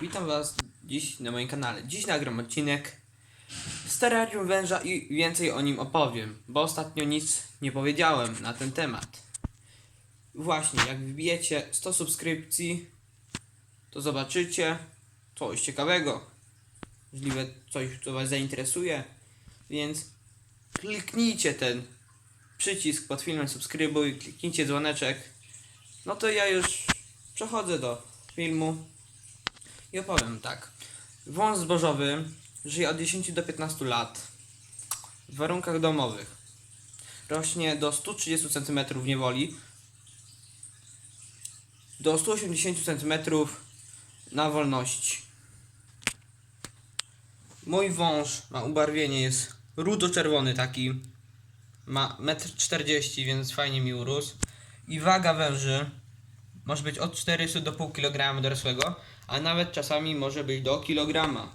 Witam Was dziś na moim kanale. Dziś nagram odcinek terrarium węża i więcej o nim opowiem, bo ostatnio nic nie powiedziałem na ten temat. Właśnie, jak wbijecie 100 subskrypcji, to zobaczycie coś ciekawego. Możliwe coś, co Was zainteresuje, więc kliknijcie ten przycisk pod filmem subskrybuj, kliknijcie dzwoneczek. No to ja już przechodzę do filmu. I opowiem tak. Wąs zbożowy żyje od 10 do 15 lat w warunkach domowych. Rośnie do 130 cm niewoli, do 180 cm na wolności. Mój wąż ma ubarwienie, jest rudo-czerwony taki. Ma 1,40 m, więc fajnie mi urósł. I waga węży może być od 400 do pół kg dorosłego, a nawet czasami może być do kilograma.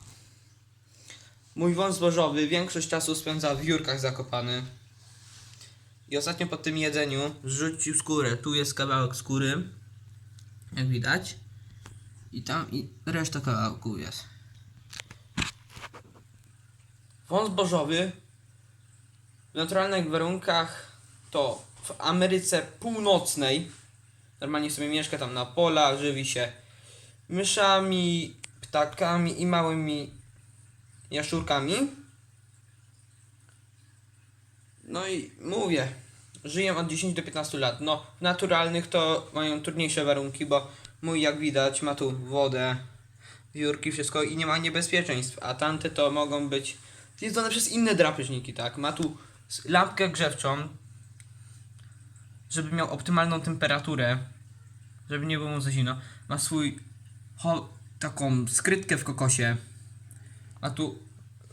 Mój wąs zbożowy większość czasu spędza w wiórkach zakopany. I ostatnio po tym jedzeniu zrzucił skórę. Tu jest kawałek skóry, jak widać. I tam i reszta kawałków jest. Wąs zbożowy w naturalnych warunkach to w Ameryce Północnej normalnie sobie mieszka tam na polach, żywi się myszami, ptakami i małymi jaszczurkami. No i mówię, żyją od 10 do 15 lat. No, w naturalnych to mają trudniejsze warunki, bo mój jak widać ma tu wodę, wiórki, wszystko i nie ma niebezpieczeństw, a tamte to mogą być zjedzone przez inne drapieżniki, tak? Ma tu lampkę grzewczą, żeby miał optymalną temperaturę, żeby nie było mu za zimno. Ma swój taką skrytkę w kokosie. Ma tu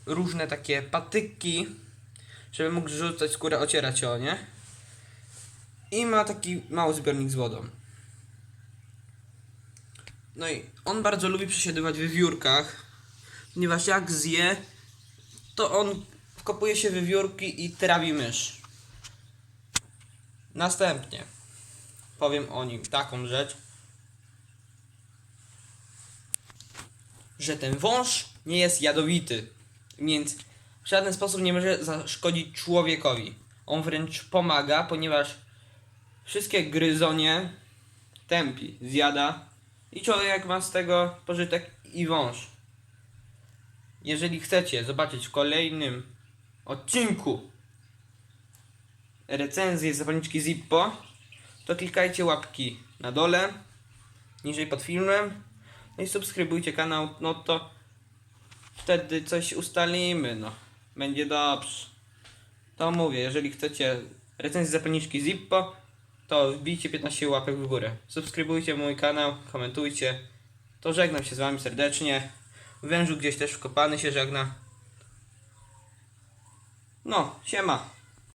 różne takie patyki, żeby mógł rzucać skórę, ocierać ją, nie? I ma taki mały zbiornik z wodą. No i on bardzo lubi przesiadywać w wiórkach, ponieważ jak zje, to on wkopuje się w wiórki i trawi mysz. Następnie powiem o nim taką rzecz, że ten wąż nie jest jadowity, więc w żaden sposób nie może zaszkodzić człowiekowi. On wręcz pomaga, ponieważ wszystkie gryzonie tępi, zjada i człowiek ma z tego pożytek i wąż. Jeżeli chcecie zobaczyć w kolejnym odcinku recenzję zapalniczki Zippo, to klikajcie łapki na dole, niżej pod filmem, no i subskrybujcie kanał, no to wtedy coś ustalimy, no. Będzie dobrze. To mówię, jeżeli chcecie recenzję zapalniczki Zippo, to wbijcie 15 łapek w górę. Subskrybujcie mój kanał, komentujcie. To żegnam się z wami serdecznie. Wężu gdzieś też wkopany się żegna. No, siema.